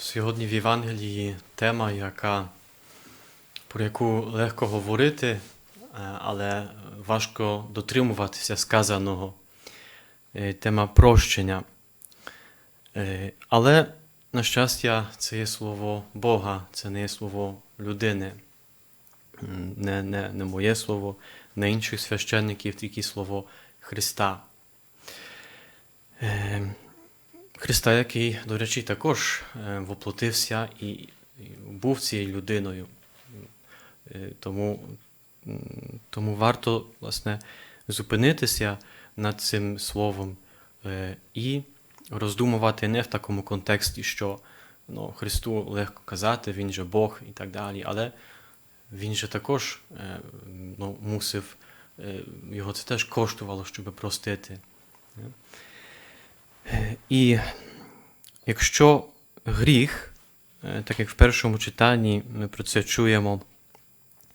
Сьогодні в Євангелії тема, яка, про яку легко говорити, е, але важко дотримуватися сказаного. Е, Тема прощення. Е, Але, на щастя, це є слово Бога, це не є слово людини, не, не, не моє слово, не інших священників, тільки слово Христа. Христа, який, до речі, також е, воплотився і був цією людиною. Е, Тому, тому варто власне, зупинитися над цим словом е, і роздумувати не в такому контексті, що ну, Христу легко казати, Він же Бог і так далі, але Він же також ну, мусив, його це теж коштувало, щоб простити. Е, І якщо гріх, е, так як в першому читанні ми про це чуємо,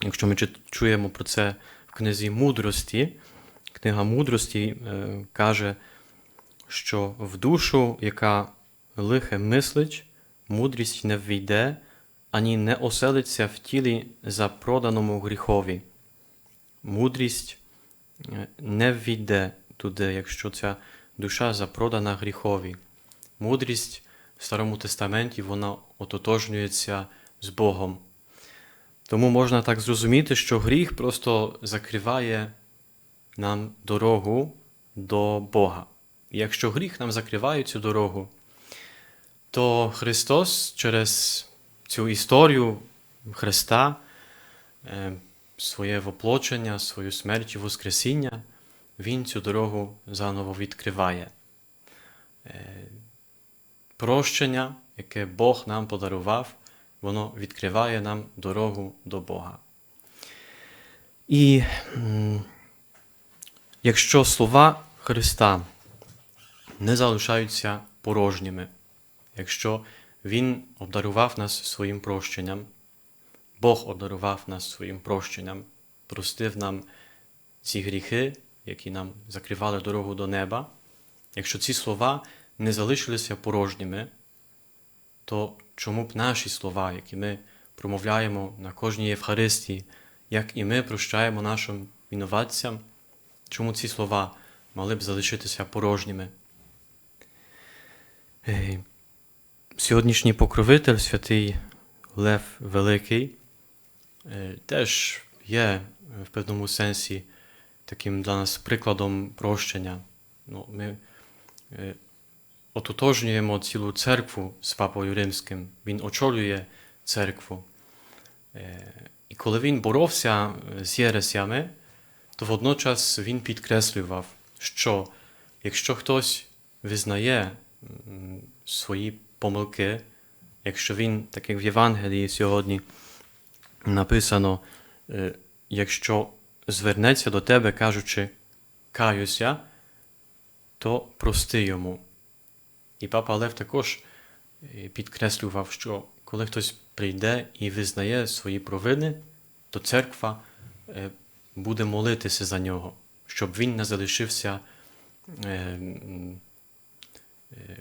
якщо ми чуємо про це в книзі мудрості, книга мудрості е, каже, що в душу, яка лихе мислить, мудрість не ввійде, ані не оселиться в тілі запроданому гріхові. Мудрість не ввійде туди, якщо ця душа запродана гріхові. Мудрість в Старому Тестаменті вона ототожнюється з Богом. Тому можна так зрозуміти, що гріх просто закриває нам дорогу до Бога. І якщо гріх нам закриває цю дорогу, то Христос через цю історію Христа, е, своє воплочення, свою смерть і Воскресіння, Він цю дорогу заново відкриває. Е, Прощення, яке Бог нам подарував, воно відкриває нам дорогу до Бога. І якщо слова Христа не залишаються порожніми, якщо Він обдарував нас своїм прощенням, Бог обдарував нас своїм прощенням, простив нам ці гріхи, які нам закривали дорогу до неба, якщо ці слова не залишилися порожніми, то чому б наші слова, які ми промовляємо на кожній Євхаристії, як і ми прощаємо нашим винуватцям, чому ці слова мали б залишитися порожніми? Сьогоднішній покровитель, святий Лев Великий, е, теж є в певному сенсі таким для нас прикладом прощення. Ну, ми е, ототожнюємо цілу церкву з Папою Римським. Він очолює церкву. Е, І коли він боровся е, з єресями, то водночас він підкреслював, що якщо хтось визнає свої помилки, якщо він, так як в Євангелії сьогодні написано, якщо звернеться до тебе, кажучи, каюся, то прости йому. І папа Лев також е, підкреслював, що коли хтось прийде і визнає свої провини, то церква е, буде молитися за нього, щоб він не залишився, е,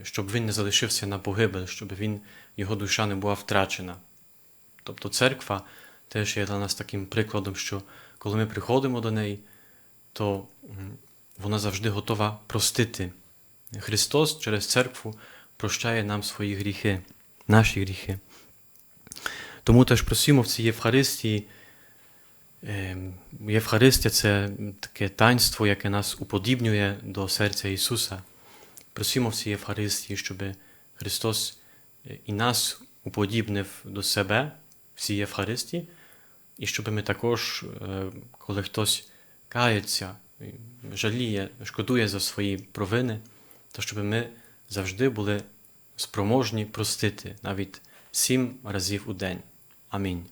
щоб він не залишився на погибель, щоб він, його душа не була втрачена. Тобто церква теж є для нас таким прикладом, що коли ми приходимо до неї, то вона завжди готова простити. Христос через церкву прощає нам свої гріхи, наші гріхи. Тому теж просимо в цій Євхаристії. ем, Євхаристія це таке таїнство, яке нас уподібнює до серця Ісуса. Просимо в цій Євхаристії, щоб Христос е, і нас уподібнив до себе в цій Євхаристії, і щоб ми також, е, коли хтось кається, жаліє, шкодує за свої провини, то щоб ми завжди були спроможні простити навіть сім разів у день. Амінь.